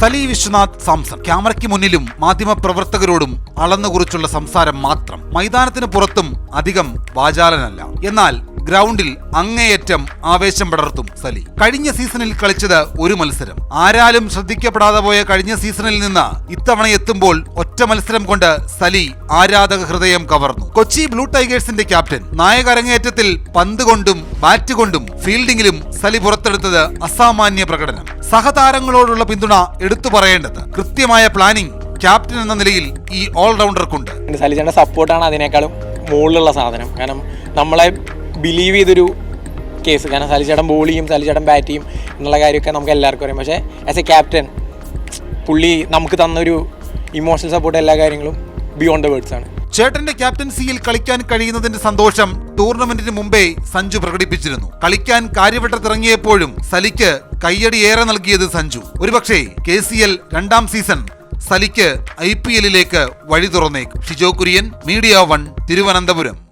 സലി വിശ്വനാഥ് സാംസൺ. ക്യാമറയ്ക്ക് മുന്നിലും മാധ്യമപ്രവർത്തകരോടും അളന്നുകുറിച്ചുള്ള സംസാരം മാത്രം. മൈതാനത്തിന് പുറത്തും അധികം വാചാലനല്ല. എന്നാൽ ഗ്രൗണ്ടിൽ അങ്ങേയറ്റം ആവേശം പടർത്തും സലി. കഴിഞ്ഞ സീസണിൽ കളിച്ചത് ഒരു മത്സരം. ആരാലും ശ്രദ്ധിക്കപ്പെടാതെ പോയ കഴിഞ്ഞ സീസണിൽ നിന്ന് ഇത്തവണ എത്തുമ്പോൾ ഒറ്റ മത്സരം കൊണ്ട് സലി ആരാധക ഹൃദയം കവർന്നു. കൊച്ചി ബ്ലൂ ടൈഗേഴ്സിന്റെ ക്യാപ്റ്റൻ. നായക അരങ്ങേറ്റത്തിൽ പന്ത് കൊണ്ടും ബാറ്റ് കൊണ്ടും ഫീൽഡിംഗിലും സലി പുറത്തെടുത്തത് അസാമാന്യ പ്രകടനം. സഹതാരങ്ങളോടുള്ള പിന്തുണ എടുത്തു പറയേണ്ടത്. കൃത്യമായ പ്ലാനിംഗ് ക്യാപ്റ്റൻ എന്ന നിലയിൽ ഈ ഓൾറൗണ്ടർക്കുണ്ട് സലിജന്റെ സപ്പോർട്ടാണ് അതിനേക്കാളും മുകളിലുള്ള സാധനം. കാരണം നമ്മളെ ബിലീവ് ചെയ്തൊരു കേസ് കാരണം സലിച്ചേട്ടൻ ബോൾ ചെയ്യും സലിച്ചേട്ടൻ ബാറ്റ് ചെയ്യും എന്നുള്ള കാര്യമൊക്കെ നമുക്ക് എല്ലാവർക്കും അറിയാം. പക്ഷേ ആസ് എ ക്യാപ്റ്റൻ പുള്ളി നമുക്ക് തന്നൊരു ഇമോഷണൽ സപ്പോർട്ട് എല്ലാ കാര്യങ്ങളും ബിയോണ്ട് ദ വേർഡ്സ് ആണ്. ചേട്ടന്റെ ക്യാപ്റ്റൻസിയിൽ കളിക്കാൻ കഴിയുന്നതിന്റെ സന്തോഷം ടൂർണമെന്റിന് മുമ്പേ സഞ്ജു പ്രകടിപ്പിച്ചിരുന്നു. കളിക്കാൻ കാര്യവട്ടത്തിറങ്ങിയപ്പോഴും സലിക്ക് കയ്യടി ഏറെ നൽകിയത് സഞ്ജു. ഒരുപക്ഷേ കെ രണ്ടാം സീസൺ സലിക്ക് ഐ പി എല്ലിലേക്ക് വഴി തുറന്നേക്കും. Shijo Kurian media one Thiruvananthapuram.